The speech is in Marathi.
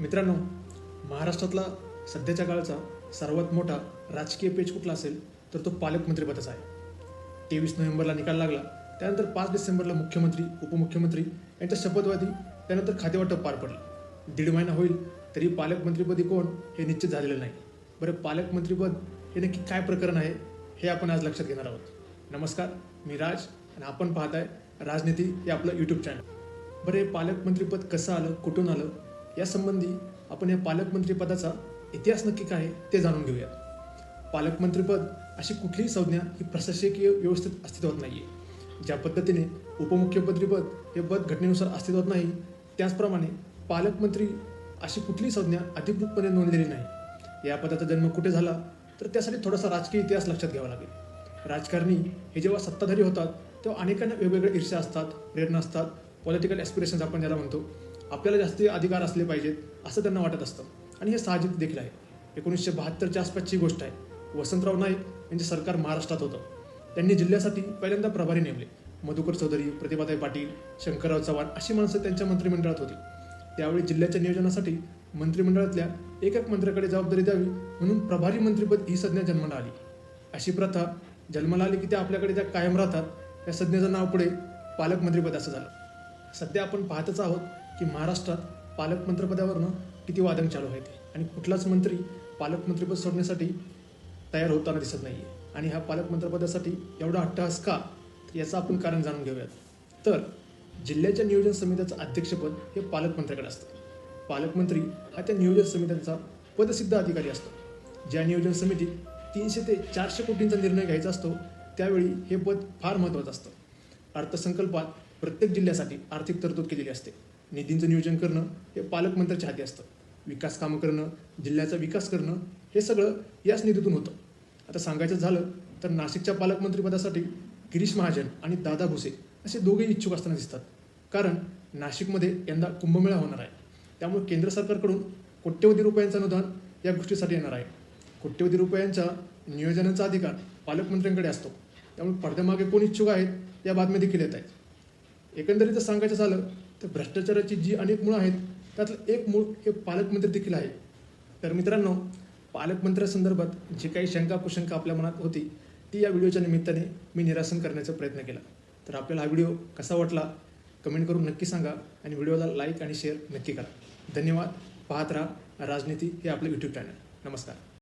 मित्रांनो महाराष्ट्रातला सध्याच्या काळचा सर्वात मोठा राजकीय पेच कुठला असेल तर तो पालकमंत्रीपदाचा आहे. तेवीस नोव्हेंबरला निकाल लागला त्यानंतर पाच डिसेंबरला मुख्यमंत्री उपमुख्यमंत्री यांच्या शपथवादी त्यानंतर खातेवाटप पार पडलं. दीड महिना होईल तरी पालकमंत्रीपदी कोण हे निश्चित झालेलं नाही. बरं पालकमंत्रीपद हे नक्की काय प्रकरण आहे हे आपण आज लक्षात घेणार आहोत. नमस्कार मी राज आणि आपण पाहताय राजनीती हे आपलं यूट्यूब चॅनल बरं हे पालकमंत्रीपद कसं आलं कुठून आलं यासंबंधी आपण या पालकमंत्रीपदाचा इतिहास नक्की काय आहे ते जाणून घेऊया पालकमंत्रीपद अशी कुठलीही संज्ञा ही प्रशासकीय व्यवस्थेत अस्तित्वात नाही आहे ज्या पद्धतीने उपमुख्यमंत्रीपद हे पद घटनेनुसार अस्तित्वात नाही त्याचप्रमाणे पालकमंत्री अशी कुठलीही संज्ञा अधिकृतपणे नोंदलेली नाही. या पदाचा जन्म कुठे झाला तर त्यासाठी थोडासा राजकीय इतिहास लक्षात घ्यावा लागेल. राजकारणी हे जेव्हा सत्ताधारी होतात तेव्हा अनेकांना वेगवेगळ्या ईर्ष्या असतात प्रेरणा असतात. पॉलिटिकल ॲस्पिरेशन्स आपण ज्याला म्हणतो आपल्याला जास्ती अधिकार असले पाहिजेत असं त्यांना वाटत असतं. आणि हे साहजिक देखील आहे. एकोणीसशे बहात्तरच्या आसपासची गोष्ट आहे. वसंतराव नाईक यांचे सरकार महाराष्ट्रात होतं. त्यांनी जिल्ह्यासाठी पहिल्यांदा प्रभारी नेमले. मधुकर चौधरी प्रतिभाताई पाटील शंकरराव चव्हाण अशी माणसं त्यांच्या मंत्रिमंडळात होती. त्यावेळी जिल्ह्याच्या नियोजनासाठी मंत्रिमंडळातल्या एक एक मंत्र्याकडे जबाबदारी द्यावी म्हणून प्रभारी मंत्रिपद ही संज्ञा जन्माला आली. अशी प्रथा जन्माला आली की त्या आपल्याकडे त्या कायम राहतात. या संज्ञेचं नाव पुढे पालकमंत्रीपद असं झालं. सध्या आपण पाहतच आहोत की महाराष्ट्रात पालकमंत्रीपदावरनं किती वादंग चालू आहेत आणि कुठलाच मंत्री पालकमंत्रीपद सोडण्यासाठी तयार होताना दिसत नाही आणि ह्या पालकमंत्रीपदासाठी एवढा अट्टहास का? याचं आपण कारण जाणून घेऊयात. तर जिल्ह्याच्या नियोजन समितीचं अध्यक्षपद हे पालकमंत्र्याकडे असतं. पालकमंत्री हा त्या नियोजन समित्यांचा पदसिद्ध अधिकारी असतो. ज्या नियोजन समितीत तीनशे ते चारशे कोटींचा निर्णय घ्यायचा असतो त्यावेळी हे पद फार महत्त्वाचं असतं. अर्थसंकल्पात प्रत्येक जिल्ह्यासाठी आर्थिक तरतूद केलेली असते. निधींचं नियोजन करणं हे पालकमंत्र्याच्या हाती असतं. विकास कामं करणं जिल्ह्याचा विकास करणं हे सगळं याच निधीतून होतं. आता सांगायचं झालं तर नाशिकच्या पालकमंत्रीपदासाठी गिरीश महाजन आणि दादा भुसे असे दोघे इच्छुक असताना दिसतात. कारण नाशिकमध्ये यंदा कुंभमेळा होणार आहे. त्यामुळे केंद्र सरकारकडून कोट्यवधी रुपयांचं अनुदान या गोष्टीसाठी येणार आहे. कोट्यवधी रुपयांच्या नियोजनाचा अधिकार पालकमंत्र्यांकडे असतो. त्यामुळे पडद्यामागे कोण इच्छुक आहेत या बातम्या देखील येत आहेत. एकंदरीत सांगायचं झालं तर भ्रष्टाचाराची जी अनेक मुळं आहेत त्यातलं एक मूळ हे पालकमंत्री देखील आहे. तर मित्रांनो पालकमंत्र्यासंदर्भात जी काही शंका कुशंका आपल्या मनात होती ती या व्हिडिओच्या निमित्ताने मी निरासन करण्याचा प्रयत्न केला. तर आपल्याला हा व्हिडिओ कसा वाटला कमेंट करून नक्की सांगा आणि व्हिडिओला लाईक आणि शेअर नक्की करा. धन्यवाद. पाहत राहा राजनीती हे आपलं यूट्यूब चॅनल नमस्कार.